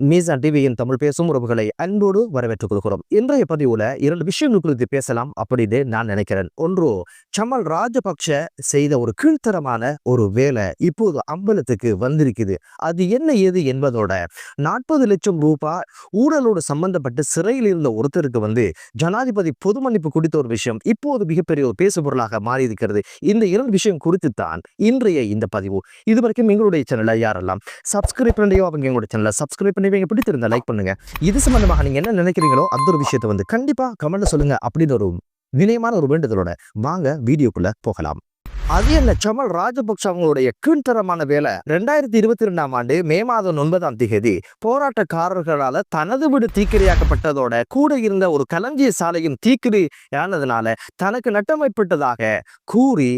மீசான் டிவியின் தமிழ் பேசும் உறவுகளை அன்போடு வரவேற்றுக் கொள்கிறோம். இன்றைய பதிவுல இரண்டு விஷயங்கள் குறித்து பேசலாம் அப்படின்னு நான் நினைக்கிறேன். ஒன்று சமல் ராஜபக்ஷ செய்த ஒரு கீழ்த்தரமான ஒரு வேலை இப்போது அம்பலத்துக்கு வந்திருக்குது. அது என்ன ஏது என்பதோட நாற்பது லட்சம் ரூபாய் ஊழலோடு சம்பந்தப்பட்டு சிறையில் இருந்த ஒருத்தருக்கு வந்து ஜனாதிபதி பொது மன்னிப்பு ஒரு விஷயம் இப்போது மிகப்பெரிய ஒரு பேசு பொருளாக மாறி இருக்கிறது இந்த இரண்டு விஷயம் குறித்து தான் இன்றைய இந்த பதிவு. இது வரைக்கும் எங்களுடைய சேனலை யாரெல்லாம் சப்ஸ்கிரைப் பண்ணியோ அவங்க எங்களுடைய சேனலை சப்ஸ்கிரைப் பண்ணி வைங்க பிடித்திருந்தா லைக் பண்ணுங்க. இது சம்பந்தமாக நீங்க என்ன நினைக்கிறீங்களோ அந்த ஒரு விஷயத்தை வந்து கண்டிப்பா கமெண்ட்ல சொல்லுங்க அப்படின்னு ஒரு நிலையமான ஒரு வேண்டுதலோட வாங்க வீடியோக்குள்ள போகலாம். அது என்ன? சமல் ராஜபக்ஷ அவங்களுடைய கீழ்த்தரமான வேலை. ரெண்டாயிரத்தி இருபத்தி ரெண்டாம் ஆண்டு மே மாதம் ஒன்பதாம் தேதி போராட்டக்காரர்களால தனது வீடு தீக்கிரையாக்கப்பட்டதோட கூட இருந்த ஒரு களஞ்சிய சாலையும் தீக்கிரி ஆனதுனால தனக்கு நட்டமைப்பட்டதாக கூறி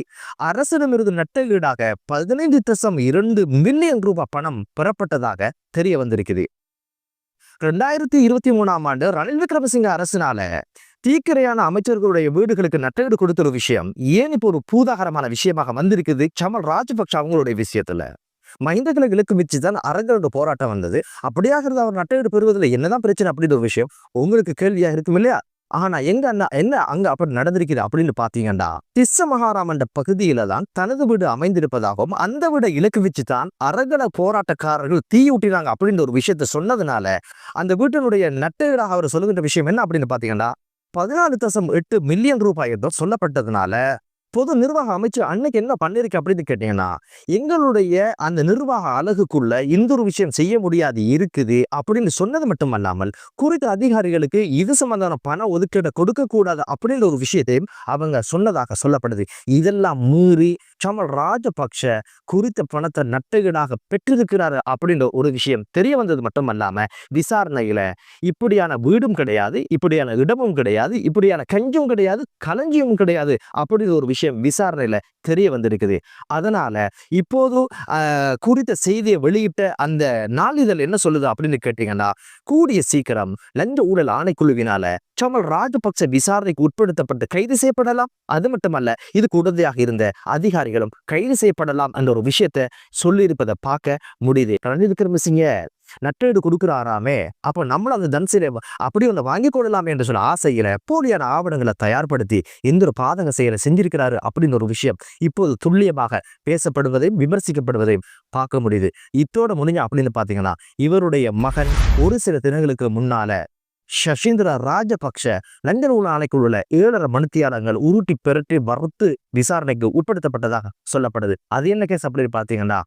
அரசிடமிருந்து நட்ட பதினைந்து தசம் இரண்டு மில்லியன் ரூபாய் பணம் பெறப்பட்டதாக தெரிய வந்திருக்குது. ரெண்டாயிரத்தி இருபத்தி மூணாம் ஆண்டு ரணில் விக்ரமசிங்க அரசினால தீக்கிரையான அமைச்சர்களுடைய வீடுகளுக்கு நட்டஈடு கொடுத்த ஒரு விஷயம் ஏன் இப்போ ஒரு பூதாகரமான விஷயமாக வந்திருக்குது? சமல் ராஜபக்ஷ அவங்களுடைய விஷயத்துல. மைந்தகளை இலக்கு வச்சு தான் அரங்கரோட போராட்டம் வந்தது. அப்படியாகிறது அவர் நட்டையீடு பெறுவதில் என்னதான் பிரச்சனை அப்படின்னு ஒரு விஷயம். உங்களுக்கு கேள்வியா இருக்கும் இல்லையா? ஆனா எங்க அண்ணா என்ன அங்க அப்படி நடந்திருக்குது அப்படின்னு பாத்தீங்கன்னா திஸ்ஸ மகாராமண்ட பகுதியில தான் தனது வீடு அமைந்திருப்பதாகவும் அந்த வீடை இலக்கு வச்சு தான் அரகல போராட்டக்காரர்கள் தீயூட்டினாங்க அப்படின்ற ஒரு விஷயத்த சொன்னதுனால அந்த வீட்டினுடைய நட்டீடாக அவர் சொல்லுகின்ற விஷயம் என்ன அப்படின்னு பாத்தீங்கன்னா பதினாலு தசம் எட்டு மில்லியன் ரூபாய் என்றும் சொல்லப்பட்டதுனால பொது நிர்வாக அமைச்சு அன்னைக்கு என்ன பண்ணிருக்கு அப்படின்னு கேட்டீங்கன்னா எங்களுடைய அந்த நிர்வாக அழகுக்குள்ள இந்த ஒரு விஷயம் செய்ய முடியாது இருக்குது அப்படின்னு சொன்னது மட்டுமல்லாமல் குறித்த அதிகாரிகளுக்கு இது சம்பந்தமான பண ஒதுக்கீடு கொடுக்க கூடாது அப்படின்ற ஒரு விஷயத்தையும் அவங்க சொன்னதாக சொல்லப்படுது. இதெல்லாம் மீறி சமல் ராஜபக்ஷ குறித்த பணத்தை நட்டகீடாக பெற்றிருக்கிறாரு அப்படின்ற ஒரு விஷயம் தெரிய வந்தது மட்டும் அல்லாம விசாரணையில இப்படியான வீடும் கிடையாது இப்படியான இடமும் கிடையாது இப்படியான கஞ்சும் கிடையாது களஞ்சியும் கிடையாது அப்படின்ற ஒரு விஷயம் விசாரணையில தெரிய வந்திருக்குது. அதனால இப்போது குறித்த செய்தியை வெளியிட்ட அந்த நாளிதழ் என்ன சொல்லுது அப்படின்னு கேட்டீங்கன்னா கூடிய சீக்கிரம் லஞ்ச ஊழல் ஆணைக்குழுவினால சமல் ராஜபக்ச விசாரணைக்கு உட்படுத்தப்பட்டு கைது செய்யப்படலாம். அது மட்டுமல்ல இது உடந்தையாக இருந்த அதிகாரி அதிகாரிகளும் கைது செய்யப்படலாம் என்ற ஒரு விஷயத்தை சொல்லியிருப்பதை பார்க்க முடியுது. ரணில் விக்ரமசிங்க நட்டேடு கொடுக்குறாராமே அப்போ நம்மளும் அந்த தன்சிலை அப்படி ஒன்று வாங்கி கொள்ளலாமே என்று சொல்ல ஆசையில போலியான ஆவணங்களை தயார்படுத்தி இந்த ஒரு பாதக செயலை செஞ்சிருக்கிறாரு அப்படின்னு ஒரு விஷயம் இப்போது துல்லியமாக பேசப்படுவதையும் விமர்சிக்கப்படுவதையும் பார்க்க முடியுது. இத்தோட முடிஞ்ச அப்படின்னு பார்த்தீங்கன்னா இவருடைய மகன் ஒரு சில தினங்களுக்கு முன்னால சஷீந்திர ராஜபக்ஷ லண்டன் உள்ள ஆணைக்குள்ள ஏழரை மணித்தியாளங்கள் உருட்டி பெருட்டி வறுத்து விசாரணைக்கு உட்படுத்தப்பட்டதாக சொல்லப்படுது. அது என்ன கேஸ் அப்படின்னு பார்த்தீங்கன்னா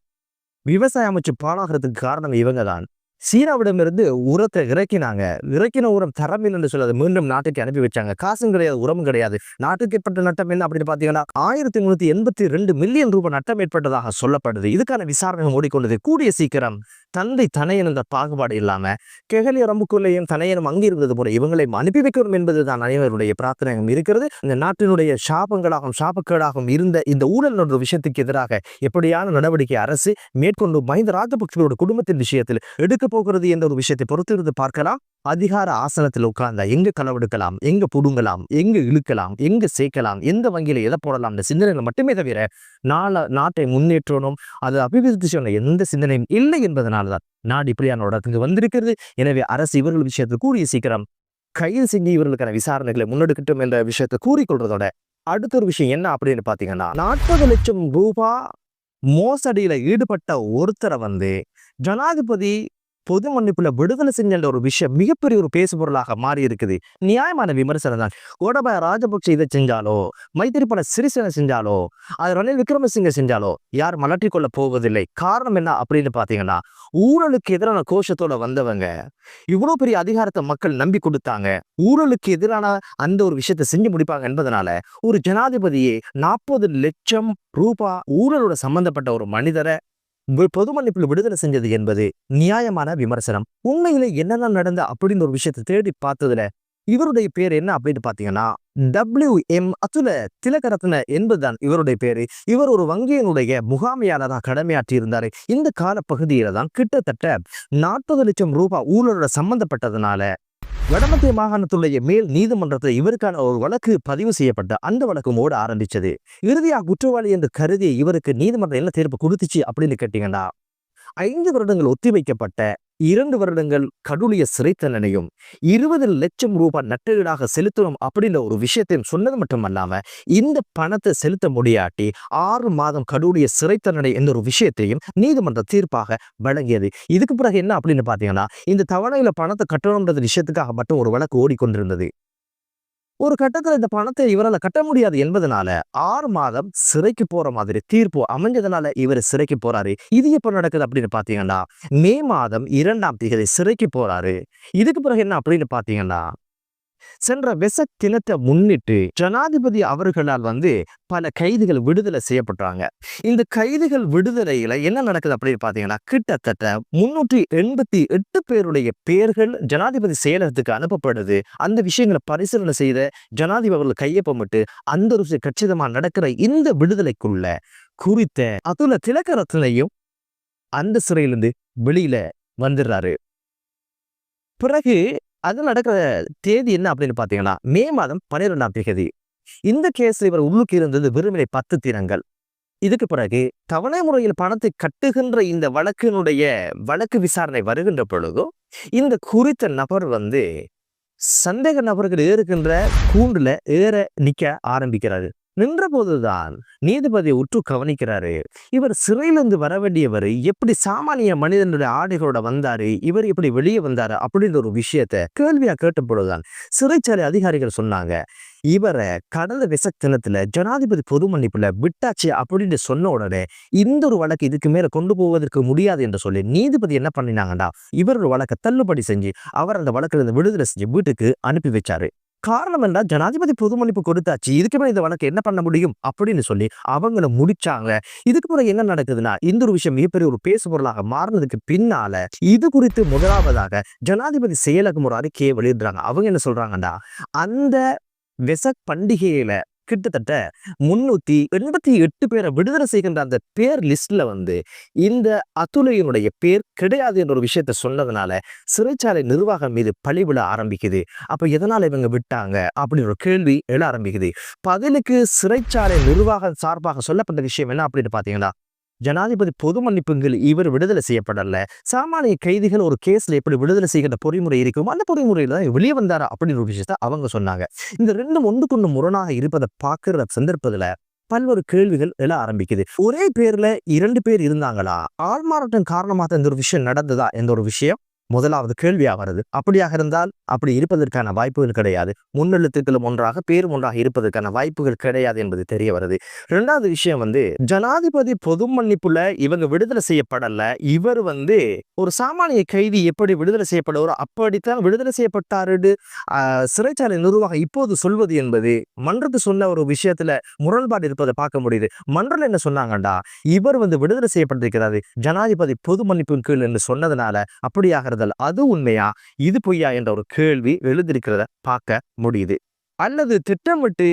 விவசாய அமைச்சு பாழாகிறதுக்கு காரணம் இவங்க தான் சீனாவிடமிருந்து உரத்தை இறக்கினாங்க. இறக்கின உரம் தரமில் என்று சொல்லி மீண்டும் நாட்டுக்கு அனுப்பி வச்சாங்க. காசும் கிடையாது உரமும் கிடையாது. நாட்டுக்கு ஏற்பட்ட நட்டம் என்ன அப்படின்னு பார்த்தீங்கன்னா ஆயிரத்தி முன்னூத்தி எண்பத்தி ரெண்டு மில்லியன் ரூபாய் நட்டம் ஏற்பட்டதாக சொல்லப்படுது. இதுக்கான விசாரணை ஓடிக்கொண்டது. கூடிய சீக்கிரம் தந்தை தனையன் என்ற பாகுபாடு இல்லாமல் கெகலி ரம்புக்குள்ளேயும் தனையனும் அங்கே இருந்தது போல இவங்களை அனுப்பி வைக்கணும் என்பதுதான் அனைவருடைய பிரார்த்தனையும் இருக்கிறது. இந்த நாட்டினுடைய சாபங்களாகவும் சாபக்கேடாகவும் இருந்த இந்த ஊழல் என்ற விஷயத்துக்கு எதிராக எப்படியான நடவடிக்கை அரசு மேற்கொண்டு மஹிந்த ராஜபக்சோட குடும்பத்தின் விஷயத்தில் எடுக்க போகிறது என்ற ஒரு விஷயத்தை பொறுத்திருந்து பார்க்கலாம். அதிகார ஆசனத்தில் உட்கார்ந்தா எங்க களவெடுக்கலாம் எங்க புடுங்கலாம்? எங்க இழுக்கலாம்? எங்க சேர்க்கலாம் எந்த வங்கியில எதை போடலாம் இந்த சிந்தனைகள் மட்டுமே தவிர நாள நாட்டை முன்னேற்றணும் அது அபிவிருத்தி சொன்ன எந்த சிந்தனையும் இல்லை என்பதனால தான் நாடு இப்படியான இடத்துக்கு வந்திருக்கிறது. எனவே அரசு இவர்கள் விஷயத்தை கூடிய சீக்கிரம் கையில் செஞ்சு இவர்களுக்கான விசாரணைகளை முன்னெடுக்கட்டும் என்ற விஷயத்தை கூறிக்கொள்றதோட அடுத்த ஒரு விஷயம் என்ன அப்படின்னு பாத்தீங்கன்னா நாற்பது லட்சம் ரூபாய் மோசடியில ஈடுபட்ட ஒருத்தரை வந்து ஜனாதிபதி பொது மன்னிப்புல விடுதலை செஞ்ச ஒரு விஷயம் மிகப்பெரிய ஒரு பேசு பொருளாக மாறி இருக்குது நியாயமான விமர்சனம் தான். கோடபாய ராஜபக்ஷ இதை செஞ்சாலோ? மைத்திரிபால சிறிசேன செஞ்சாலோ? அது ரணில் விக்ரமசிங்க செஞ்சாலோ? யார் மலட்டிக் கொள்ள போவதில்லை. காரணம் என்ன அப்படின்னு பாத்தீங்கன்னா ஊழலுக்கு எதிரான கோஷத்தோட வந்தவங்க இவ்வளவு பெரிய அதிகாரத்தை மக்கள் நம்பி கொடுத்தாங்க. ஊழலுக்கு எதிரான அந்த ஒரு விஷயத்தை செஞ்சு முடிப்பாங்க என்பதனால ஒரு ஜனாதிபதியே நாற்பது லட்சம் ரூபாய் ஊழலோட சம்பந்தப்பட்ட ஒரு மனிதரை பொது மன்னிப்பில் விடுதலை செஞ்சது என்பது நியாயமான விமர்சனம். உண்மையிலே என்னென்ன நடந்த அப்படின்னு ஒரு விஷயத்தை தேடி பார்த்ததுல இவருடைய பேர் என்ன அப்படின்னு பாத்தீங்கன்னா டபிள்யூ எம் அத்துல திலகரத்ன என்பதுதான் இவருடைய பேரு. இவர் ஒரு வங்கியினுடைய முகாமையாளராக கடமையாற்றி இருந்தாரு. இந்த காலப்பகுதியில தான் கிட்டத்தட்ட நாற்பது லட்சம் ரூபாய் ஊழலோட சம்பந்தப்பட்டதுனால வடமத்திய மாகாணத்துடைய மேல் நீதிமன்றத்தில் இவருக்கான ஒரு வழக்கு பதிவு செய்யப்பட்ட அந்த வழக்கு ஓட ஆரம்பிச்சது. இறுதியா குற்றவாளி என்று கருதி இவருக்கு நீதிமன்றம் என்ன தீர்ப்பு கொடுத்துச்சு அப்படின்னு கேட்டீங்கன்னா ஐந்து வருடங்கள் ஒத்திவைக்கப்பட்ட இரண்டு வருடங்கள் கடூழிய சிறை தண்டனையும் இருபது லட்சம் ரூபாய் நட்டீடாக செலுத்தணும் அப்படின்ற ஒரு விஷயத்தையும் சொன்னது மட்டுமல்லாம இந்த பணத்தை செலுத்த முடியாட்டி ஆறு மாதம் கடூழிய சிறை தண்டனை என்ற ஒரு விஷயத்தையும் நீதிமன்ற தீர்ப்பாக வழங்கியது. இதுக்கு பிறகு என்ன அப்படின்னு பாத்தீங்கன்னா இந்த தவணையில பணத்தை கட்டணும்ன்றது விஷயத்துக்காக மட்டும் ஒரு வழக்கு ஓடிக்கொண்டிருந்தது. ஒரு கட்டத்துல இந்த பணத்தை இவரால் கட்ட முடியாது என்பதனால ஆறு மாதம் சிறைக்கு போற மாதிரி தீர்ப்பு அமைஞ்சதுனால இவர் சிறைக்கு போறாரு. இது எப்ப நடக்குது அப்படின்னு பாத்தீங்கன்னா மே மாதம் இரண்டாம் தேதி சிறைக்கு போறாரு. இதுக்கு பிறகு என்ன அப்படின்னு பாத்தீங்கன்னா சென்ற வெசக் தினத்தை முன்னிட்டு ஜனாதிபதி அவர்களால் வந்து பல கைதிகள் விடுதலை செய்யப்பட்டாங்க. இந்த கைதிகள் விடுதலையில என்ன நடக்குது அப்படின்னு பாத்தீங்கன்னா கிட்டத்தட்ட முன்னூற்றி எண்பத்தி எட்டு பேருடைய பெயர்கள் ஜனாதிபதி செயலகத்துக்கு அனுப்பப்படுது. அந்த விஷயங்களை பரிசீலனை செய்த ஜனாதிபதி அவர்கள் கையொப்பமிட்டு அந்த ருசி கச்சிதமா நடக்கிற இந்த விடுதலைக்குள்ள குறித்த அதுல திலக்கரத்தினையும் அந்த சிறையிலிருந்து வெளியில வந்துடுறாரு. பிறகு அது நடக்கிற தேதி என்ன அப்படின்னு பாத்தீங்கன்னா மே மாதம் பன்னிரெண்டாம் தேதி. இந்த கேஸில் இவர் உள்ளுக்கு இருந்தது வெறுமனை பத்து தினங்கள். இதுக்கு பிறகு தவணை முறையில் பணத்தை கட்டுகின்ற இந்த வழக்கினுடைய வழக்கு விசாரணை வருகின்ற பொழுதும் இந்த குறித்த நபர் வந்து சந்தேக நபர்கள் ஏறுகின்ற கூண்டுல ஏற நிக்க ஆரம்பிக்கிறாரு. நின்றபோதுதான் நீதிபதி உற்று கவனிக்கிறாரு. இவர் சிறையிலிருந்து வர வேண்டியவர் எப்படி சாமானிய மனிதனுடைய ஆடைகளோட வந்தாரு இவர் எப்படி வெளியே வந்தாரு அப்படின்ற ஒரு விஷயத்த கேள்வியா கேட்டபொழுதுதான் சிறைச்சாலை அதிகாரிகள் சொன்னாங்க. இவரை கடந்த விசக்தினத்துல ஜனாதிபதி பொது மன்னிப்புல விட்டாச்சு அப்படின்னு சொன்ன உடனே இந்த ஒரு வழக்கு இதுக்கு மேல கொண்டு போவதற்கு முடியாது என்று சொல்லி நீதிபதி என்ன பண்ணினாங்கடா இவரோட வழக்கை தள்ளுபடி செஞ்சு அவர் அந்த வழக்கில் இருந்து விடுதலை செஞ்சு வீட்டுக்கு அனுப்பி வச்சாரு. காரணம் என்ன ஜனாதிபதி பொது மன்னிப்பு கொடுத்தாச்சு இதுக்கு மேலே இந்த வழக்கு என்ன பண்ண முடியும்? அப்படின்னு சொல்லி அவங்கள முடிச்சாங்க. இதுக்கு பிறகு என்ன நடக்குதுன்னா இந்த ஒரு விஷயம் மிகப்பெரிய ஒரு பேசு பொருளாக மாறினதுக்கு பின்னால இது குறித்து முதலாவதாக ஜனாதிபதி செயலகம் ஒரு அறிக்கையை வெளியிடுறாங்க. அவங்க என்ன சொல்றாங்கன்னா அந்த வெசக் பண்டிகையில கிட்டத்தட்ட முன்னூத்தி எண்பத்தி எட்டு பேரை விடுதலை செய்கின்ற அந்த பேர் லிஸ்ட்ல வந்து இந்த அதுலையினுடைய பேர் கிடையாது என்ற ஒரு விஷயத்த சொன்னதுனால சிறைச்சாலை நிர்வாகம் மீது பழிவிட ஆரம்பிக்குது. அப்ப எதனால இவங்க விட்டாங்க? அப்படின்னு ஒரு கேள்வி எழ ஆரம்பிக்குது. பதிலுக்கு சிறைச்சாலை நிர்வாகம் சார்பாக சொல்லப்பட்ட விஷயம் என்ன அப்படின்னு பாத்தீங்கன்னா ஜனாதிபதி பொது மன்னிப்புங்கள் இவர் விடுதலை செய்யப்படல. சாமானிய கைதிகள் ஒரு கேஸ்ல எப்படி விடுதலை செய்கிற பொறிமுறை இருக்கும் அந்த பொறிமுறையில் தான் வெளியே வந்தாரா அப்படின்னு ஒரு விஷயத்த அவங்க சொன்னாங்க. இந்த ரெண்டும் ஒன்றுக்கொண்டு முரணாக இருப்பதை பார்க்குற சந்தர்ப்பத்தில் பல்வேறு கேள்விகள் எழ ஆரம்பிக்குது. ஒரே பேர்ல இரண்டு பேர் இருந்தாங்களா? ஆள்மாறாட்டம் காரணமாக இந்த ஒரு விஷயம் நடந்ததா? எந்த ஒரு விஷயம் முதலாவது கேள்வியாக வருது. அப்படியாக இருந்தால் அப்படி இருப்பதற்கான வாய்ப்புகள் கிடையாது. முன்னெழுத்துக்களும் ஒன்றாக பேரும் ஒன்றாக இருப்பதற்கான வாய்ப்புகள் கிடையாது என்பது தெரிய வருது. ரெண்டாவது விஷயம் வந்து ஜனாதிபதி பொது மன்னிப்புல இவங்க விடுதலை செய்யப்படல. இவர் வந்து ஒரு சாமானிய கைதி எப்படி விடுதலை செய்யப்படுவாரோ அப்படித்தான் விடுதலை செய்யப்பட்டாரு சிறைச்சாலை நிர்வாகம் இப்போது சொல்வது என்பது மன்றத்து சொன்ன ஒரு விஷயத்துல முரண்பாடு இருப்பதை பார்க்க முடியுது. மன்றம் என்ன சொன்னாங்கண்டா? இவர் வந்து விடுதலை செய்யப்பட்டிருக்கிறாரு. ஜனாதிபதி பொது மன்னிப்பின் கீழ் என்று சொன்னதுனால அப்படியாகிறது வருதல் அது உண்மையா? இது பொய்யா? என்ற ஒரு கேள்வி எழுதியிருக்கிறத பார்க்க முடியுது. அல்லது திட்டமிட்டு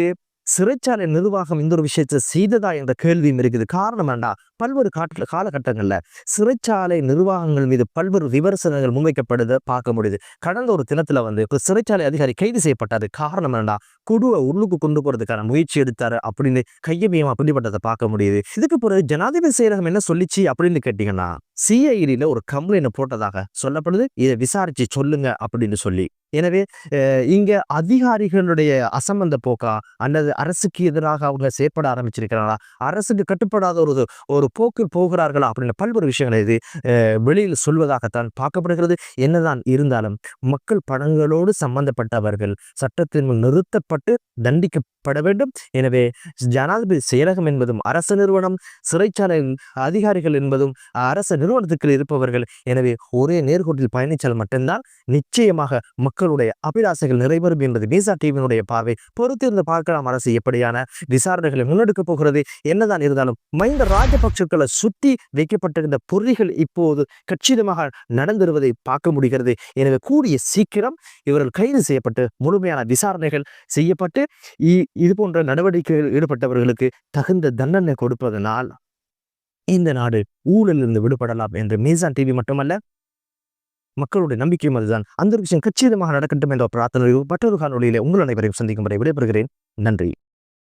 சிறைச்சாலை நிர்வாகம் இந்த ஒரு விஷயத்தை செய்ததா என்ற கேள்வியும் இருக்குது. காரணம் வேண்டாம் பல்வேறு காட்டு காலகட்டங்களில் சிறைச்சாலை நிர்வாகங்கள் மீது பல்வேறு விமர்சனங்கள் முன்வைக்கப்படுது பார்க்க முடியுது. கடந்த ஒரு தினத்தில் வந்து சிறைச்சாலை அதிகாரி கைது செய்யப்பட்டாரு. காரணம் வேண்டாம் குடுவை உள்ளுக்கு கொண்டு போகிறதுக்கான முயற்சி எடுத்தார் அப்படின்னு கையமியமாக பிடிப்பட்டதை பார்க்க முடியுது. இதுக்கு பிறகு ஜனாதிபதி செயலகம் என்ன சொல்லிச்சு அப்படின்னு கேட்டிங்கன்னா சிஐடியில் ஒரு கம்ப்ளைண்ட் போட்டதாக சொல்லப்படுது. இதை விசாரித்து சொல்லுங்க அப்படின்னு சொல்லி. எனவே இங்கே அதிகாரிகளுடைய அசம்பந்த போக்கா அல்லது அரசுக்கு எதிராக அவங்க செயற்பட ஆரம்பிச்சிருக்கிறாங்களா? அரசுக்கு கட்டுப்படாத ஒரு ஒரு போக்கில் போகிறார்களா அப்படின்னு பல்வேறு விஷயங்கள் இது வெளியில் சொல்வதாகத்தான் பார்க்கப்படுகிறது. என்னதான் இருந்தாலும் மக்கள் படங்களோடு சம்பந்தப்பட்டவர்கள் சட்டத்தின் நிறுத்தப்பட்டு தண்டிக்கப்பட வேண்டும். எனவே ஜனாதிபதி செயலகம் என்பதும் அரசு நிறுவனம் சிறைச்சாலை அதிகாரிகள் என்பதும் அரசு நிறுவனத்துக்கு இருப்பவர்கள். எனவே ஒரே நேர்கோட்டில் பயணித்தால் மட்டும்தான் நிச்சயமாக மக்களுடைய அபிலாசைகள் நிறைவேறும் என்பது மீசா டிவியினுடைய பார்வை. பொறுத்திருந்து பார்க்கலாம் அரசு எப்படியான விசாரணைகளை முன்னெடுக்கப் போகிறது. என்னதான் இருந்தாலும் மைந்த ராஜபக்சக்களை சுற்றி வைக்கப்பட்டிருந்த பொறிகள் இப்போது கச்சிதமாக நடந்துருவதை பார்க்க முடிகிறது. எனவே கூடிய சீக்கிரம் இவர்கள் கைது செய்யப்பட்டு முழுமையான விசாரணைகள் செய்யப்பட்டு இது போன்ற நடவடிக்கைகள் ஈடுபட்டவர்களுக்கு தகுந்த தண்டனை கொடுப்பதனால் இந்த நாடு ஊழலிருந்து விடுபடலாம் என்று மீசான் டிவி மட்டுமல்ல மக்களுடைய நம்பிக்கையும் அதுதான். அந்த ஒரு விஷயம் கச்சிதமாக நடக்கட்டும் என்ற பிரார்த்தனை மற்றொரு காணொலியிலே உங்கள் அனைவரையும் சந்திக்கும் வரை விடைபெறுகிறேன். நன்றி.